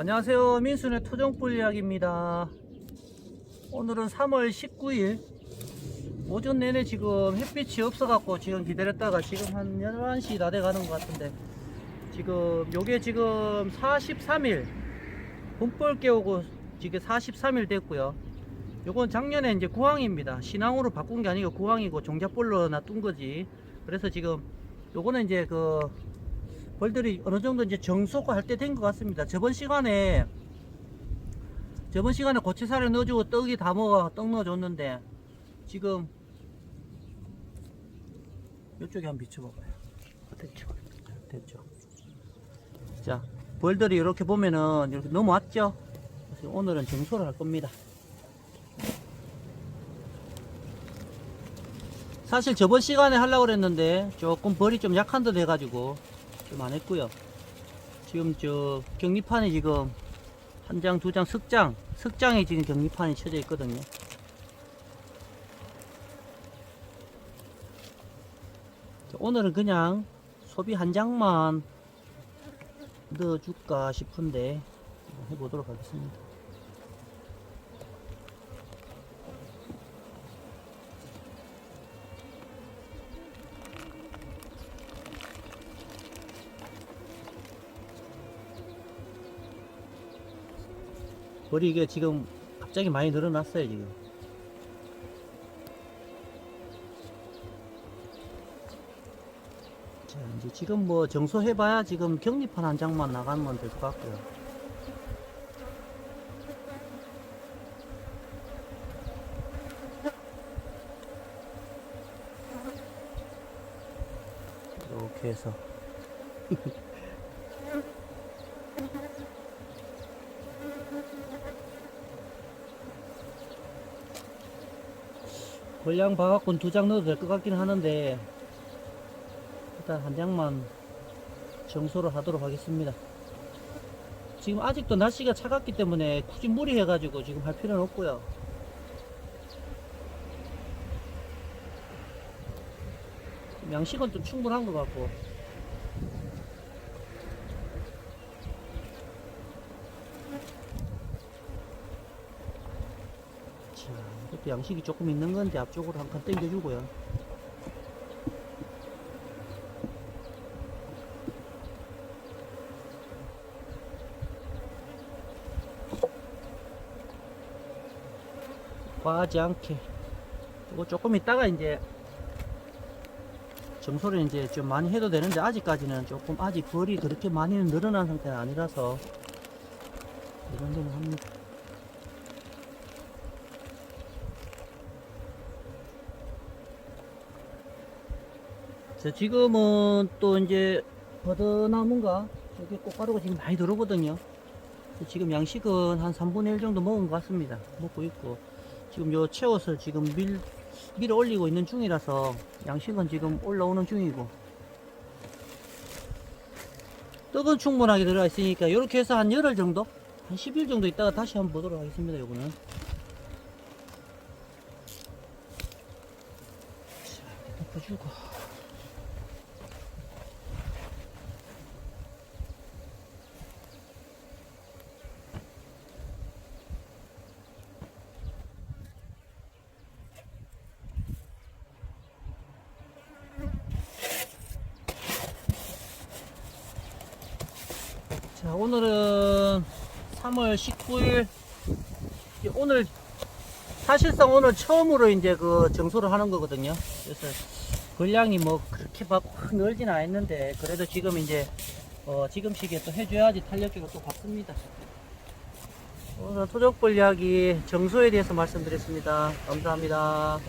안녕하세요. 민순의 토종뿔 이야기입니다. 오늘은 3월 19일. 오전 내내 지금 햇빛이 없어갖고 지금 기다렸다가 지금 한 11시 다 돼가는 것 같은데 지금 요게 지금 43일. 봄벌 깨우고 지금 43일 됐고요. 요건 작년에 이제 구황입니다. 신앙으로 바꾼 게 아니고 구황이고 종자벌로 놔둔 거지. 그래서 지금 요거는 이제 그 벌들이 어느 정도 이제 정소가 할 때 된 것 같습니다. 저번 시간에 저번 시간에 고추살을 넣어주고 떡이 다 먹어 떡 넣어줬는데 지금 이쪽에 한번 비춰봐봐요. 됐죠? 됐죠? 자 벌들이 이렇게 보면은 이렇게 넘어왔죠? 그래서 오늘은 정소를 할 겁니다. 사실 저번 시간에 하려고 그랬는데 조금 벌이 좀 약한 듯 해가지고 좀 안 했고요. 지금 저 격리판이 지금 한 장, 두 장, 석 장, 석장에 지금 격리판이 쳐져 있거든요. 자, 오늘은 그냥 소비 한 장만 넣어줄까 싶은데 해보도록 하겠습니다. 벌이 이게 지금 갑자기 많이 늘어났어요 지금. 자 이제 지금 뭐 정소해봐야 지금 격리판 한 장만 나가면 될 것 같고요. 이렇게 해서 골량 봐갖고는 두장 넣어도 될 것 같긴 하는데 일단 한 장만 정소를 하도록 하겠습니다. 지금 아직도 날씨가 차갑기 때문에 굳이 무리해 가지고 지금 할 필요는 없고요. 양식은 좀 충분한 것 같고 자, 이것도 양식이 조금 있는 건데 앞쪽으로 한 칸 당겨주고요. 과하지 않게. 이거 조금 있다가 이제 정소를 이제 좀 많이 해도 되는데 아직까지는 조금 아직 벌이 그렇게 많이 늘어난 상태는 아니라서 이 정도는 합니다. 자, 지금은 또 이제 버드나무인가 저기 꽃가루가 지금 많이 들어오거든요. 지금 양식은 한 3분의 1 정도 먹은 것 같습니다. 먹고 있고 지금 요 채워서 지금 밀 밀어 올리고 있는 중이라서 양식은 지금 올라오는 중이고 떡은 충분하게 들어가 있으니까 이렇게 해서 한 열흘 정도 한 10일 정도 있다가 다시 한번 보도록 하겠습니다. 요거는 자, 덮어주고 오늘은 3월 19일. 오늘 사실상 오늘 처음으로 이제 그 정소를 하는 거거든요. 그래서 분량이 뭐 그렇게 막 늘진 않았는데 그래도 지금 이제 어 지금 시기에 또 해줘야지 탄력기가 또 받습니다. 오늘 토종벌 이야기 정소에 대해서 말씀드렸습니다. 감사합니다